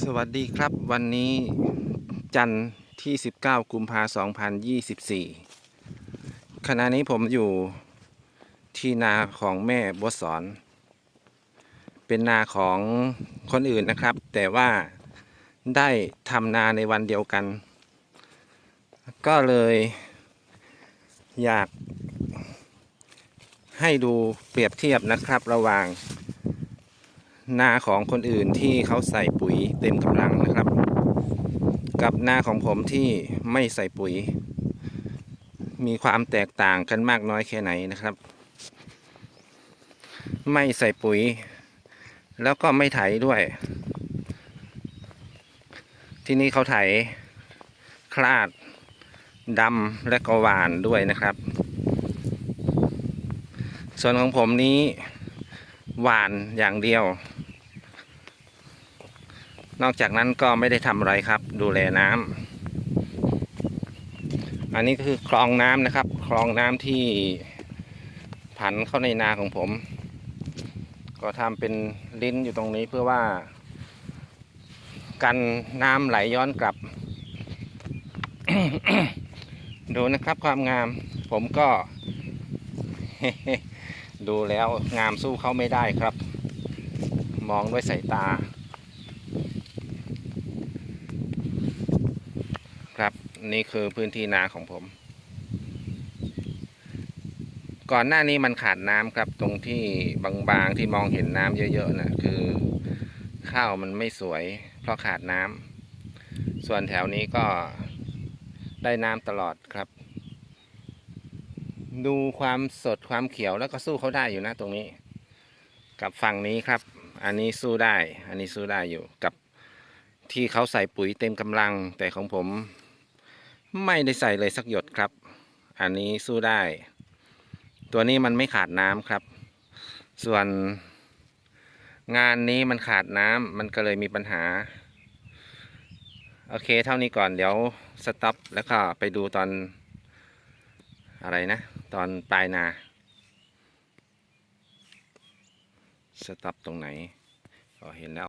สวัสดีครับวันนี้จันทร์ที่ 19 กุมภาพันธ์ 2024 ขณะนี้ผมอยู่ที่นาของแม่บัวสอน เป็นนาของคนอื่นนะครับ แต่ว่าได้ทำนาในวันเดียวกัน ก็เลยอยากให้ดูเปรียบเทียบนะครับระหว่าง นาของคนอื่นที่เขาใส่ปุ๋ยเต็มกำลังนะครับ กับนาของผมที่ไม่ใส่ปุ๋ย มีความแตกต่างกันมากน้อยแค่ไหนนะครับ ไม่ใส่ปุ๋ย แล้วก็ไม่ไถด้วย ที่นี่เขาไถคลาดดำและก็หวานด้วยนะครับ ส่วนของผมนี้หวานอย่างเดียว นอกจากนั้นก็ไม่ได้ทำอะไรครับ ดูแลน้ำอันนี้ก็คือคลองน้ำนะครับ คลองน้ำที่ผันเข้าในนาของผม ก็ทำเป็นลิ้นอยู่ตรงนี้เพื่อว่า กันน้ำไหลย้อนกลับ ดูนะครับความงาม ผมก็ ดูแล้วงามสู้เขาไม่ได้ครับ มองด้วยสายตา ครับ นี่คือพื้นที่นาของผม ก่อนหน้านี้มันขาดน้ำครับ ตรงที่บางๆที่มองเห็นน้ำเยอะๆนะคือข้าวมันไม่สวย เพราะขาดน้ำส่วนแถวนี้ก็ได้น้ำตลอดครับ ดูความสดความเขียวแล้วก็สู้เขาได้อยู่นะตรงนี้ กับฝั่งนี้ครับ อันนี้สู้ได้ อันนี้สู้ได้อยู่กับที่เขาใส่ปุ๋ยเต็มกำลังแต่ของผม ไม่ได้ใส่เลยสักหยดครับ อันนี้สู้ได้ ตัวนี้มันไม่ขาดน้ำครับ ส่วนงานนี้มันขาดน้ำมันก็เลยมีปัญหา โอเคเท่านี้ก่อนเดี๋ยวสต็อปแล้วก็ไปดูตอนอะไรนะ ตอนปลายนาสต็อปตรงไหนก็เห็นแล้ว